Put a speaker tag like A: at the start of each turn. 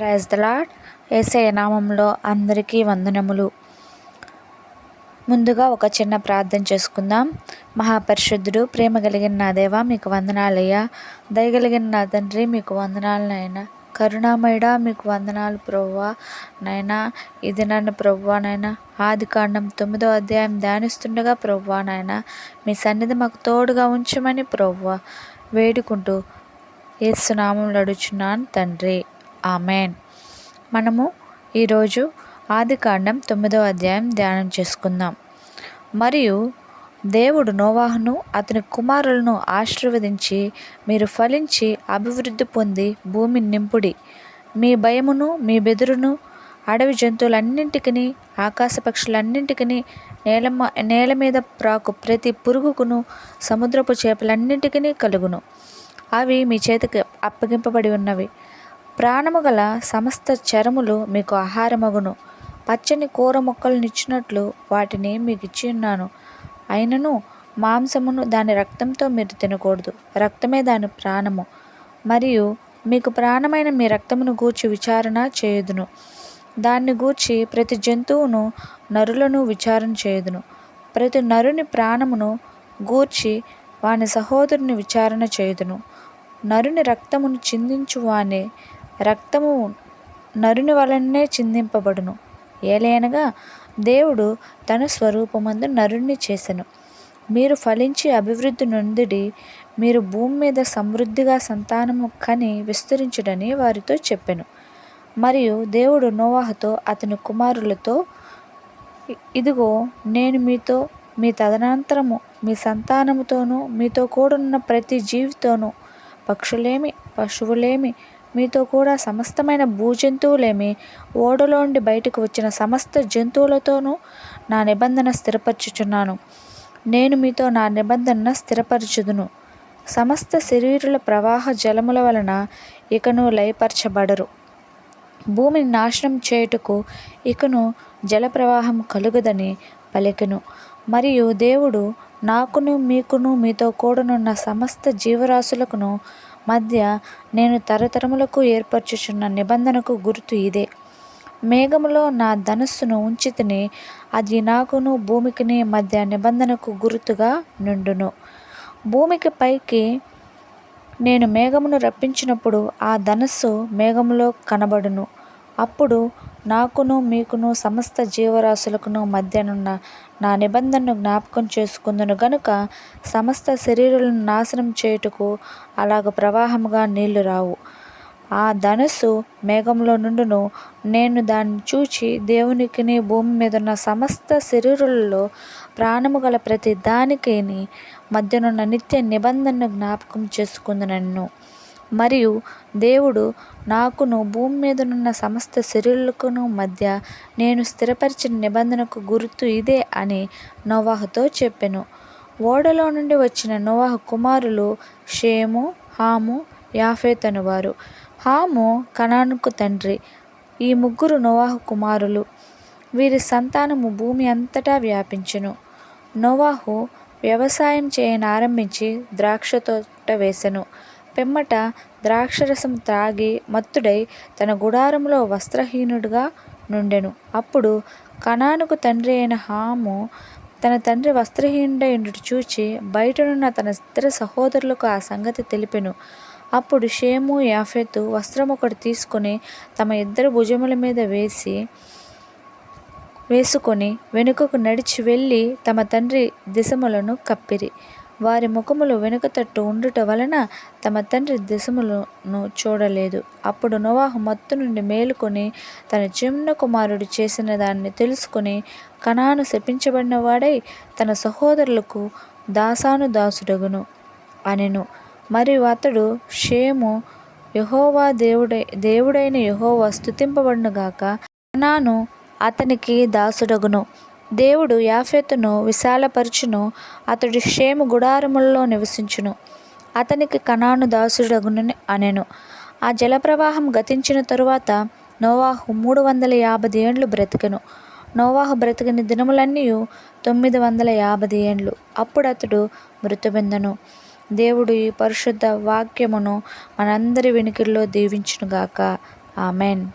A: Praise the Lord ఏసే నామంలో అందరికీ వందనములు. ముందుగా ఒక చిన్న ప్రార్థన చేసుకుందాం. మహాపరిశుద్ధుడు ప్రేమ కలిగిన నా దేవ మీకు వందనాలయ్యా. దయగలిగిన నా తండ్రి మీకు వందనాలు నాయన. కరుణామయుడా మీకు వందనాలు ప్రవ్వా నాయనా. ఇది నన్ను ప్రవ్వా నైనా ఆది కాండం తొమ్మిదో అధ్యాయం ధ్యానిస్తుండగా ప్రవ్వా నాయన మీ సన్నిధి మాకు తోడుగా ఉంచమని ప్రవ్వా వేడుకుంటూ ఏసునామంలో అడుచున్నాను తండ్రి. ఆమెన్. మనము ఈరోజు ఆది కాండం తొమ్మిదో అధ్యాయం ధ్యానం చేసుకుందాం. మరియు దేవుడు నోవాహును అతని కుమారులను ఆశీర్వదించి మీరు ఫలించి అభివృద్ధి పొంది భూమిని నింపుడి. మీ భయమును మీ బెదురును అడవి జంతువులన్నింటికి ఆకాశ పక్షులన్నింటికి నేల నేల మీద ప్రాకు ప్రతి పురుగుకును సముద్రపు చేపలన్నింటికి కలుగును. అవి మీ చేతికి అప్పగింపబడి ఉన్నవి. ప్రాణము గల సమస్త చరములు మీకు ఆహారమగును. పచ్చని కూర మొక్కలనిచ్చినట్లు వాటిని మీకు ఇచ్చి ఉన్నాను. అయినను మాంసమును దాని రక్తంతో మీరు తినకూడదు. రక్తమే దాని ప్రాణము. మరియు మీకు ప్రాణమైన మీ రక్తమును గూర్చి విచారణ చేయుదును. దాన్ని గూర్చి ప్రతి జంతువును నరులను విచారణ చేయుదును. ప్రతి నరుని ప్రాణమును గూర్చి వాని సహోదరుని విచారణ చేయుదును. నరుని రక్తమును చిందించు వాని రక్తము నరుని వలనే చిందింపబడును. ఏలయనగా దేవుడు తన స్వరూపమందు నరుణ్ణి చేసెను. మీరు ఫలించి అభివృద్ధి నొందిడి మీరు భూమి మీద సమృద్ధిగా సంతానము కని విస్తరించుడని వారితో చెప్పెను. మరియు దేవుడు నోవాహతో అతని కుమారులతో ఇదిగో నేను మీతో మీ తదనంతరము మీ సంతానముతోనూ మీతో కూడున్న ప్రతి జీవితోనూ పక్షులేమి పశువులేమి మీతో కూడా సమస్తమైన భూజంతువులేమి ఓడలోండి బయటకు వచ్చిన సమస్త జంతువులతోనూ నా నిబంధన స్థిరపరచుచున్నాను. నేను మీతో నా నిబంధన స్థిరపరచుదును. సమస్త శరీరుల ప్రవాహ జలముల వలన ఇకను లయపరచబడరు. భూమిని నాశనం చేయుటకు ఇకను జలప్రవాహం కలుగదని పలికెను. మరియు దేవుడు నాకును మీకును మీతో కూడనున్న సమస్త జీవరాశులకును మధ్య నేను తరతరములకు ఏర్పరచుచున్న నిబంధనకు గుర్తు ఇదే. మేఘములో నా ధనస్సును ఉంచితిని అది నాకును భూమికిని మధ్య నిబంధనకు గుర్తుగా నుండును. భూమికి పైకి నేను మేఘమును రప్పించినప్పుడు ఆ ధనస్సు మేఘములో కనబడును. అప్పుడు నాకును మీకును సమస్త జీవరాశులకును మధ్యనున్న నా నిబంధనను జ్ఞాపకం చేసుకుందును గనుక సమస్త శరీరాలను నాశనం చేయుటకు అలాగ ప్రవాహముగా నీళ్ళు రావు. ఆ ధనస్సు మేఘంలో నుండును. నేను దాన్ని చూచి దేవునికిని భూమి మీద ఉన్న సమస్త శరీరులలో ప్రాణము గల ప్రతి దానికిని మధ్యనున్న నిత్య నిబంధనను జ్ఞాపకం చేసుకుందునన్ను. మరియు దేవుడు నాకును భూమి మీదనున్న సమస్త శరీరులకును మధ్య నేను స్థిరపరిచిన నిబంధనకు గుర్తు ఇదే అని నోవాహుతో చెప్పెను. ఓడలో నుండి వచ్చిన నోవాహు కుమారులు షేము హాము యాఫేత్ అనువారు. హాము కనానుకు తండ్రి ఈ ముగ్గురు నోవాహు కుమారులు. వీరి సంతానము భూమి అంతటా వ్యాపించెను. నోవాహు వ్యవసాయం చేయనారంభించి ద్రాక్ష తోట వేసెను. పిమ్మట ద్రాక్షరసం త్రాగి మత్తుడై తన గుడారంలో వస్త్రహీనుడుగా నుండెను. అప్పుడు కనానుకు తండ్రి అయిన హాము తన తండ్రి వస్త్రహీనుడై ఉండుట చూచి బయటనున్న తన ఇద్దరు సహోదరులకు ఆ సంగతి తెలిపెను. అప్పుడు షేము యాఫెతు వస్త్రం ఒకటి తీసుకొని తమ ఇద్దరు భుజముల మీద వేసి వేసుకొని వెనుకకు నడిచి వెళ్ళి తమ తండ్రి దిశములను కప్పిరి. వారి ముఖములు వెనుక తట్టు ఉండుట వలన తమ తండ్రి దిశములను చూడలేదు. అప్పుడు నోవాహు మత్తు నుండి మేలుకొని తన చిన్న కుమారుడు చేసిన దాన్ని తెలుసుకొని కణాను శపించబడిన వాడై తన సహోదరులకు దాసాను దాసుడగును అనెను. మరియు అతడు షేము యహోవా దేవుడై దేవుడైన యహోవా స్థుతింపబడునుగాక కణాను అతనికి దాసుడగును. దేవుడు యాఫెతును విశాలపరచును అతడు షేము గుడారములలో నివసించును. అతనికి కణాను దాసుడగును అనెను. ఆ జలప్రవాహం గతించిన తరువాత నోవాహు మూడు వందల యాభై ఏండ్లు బ్రతికెను. నోవాహు బ్రతికిన దినములన్నీ తొమ్మిది వందల యాభై ఏండ్లు. అప్పుడు అతడు మృతుబెందను దేవుడు ఈ పరిశుద్ధ వాక్యమును మనందరి వెనుకల్లో దీవించునుగాక. ఆమెన్.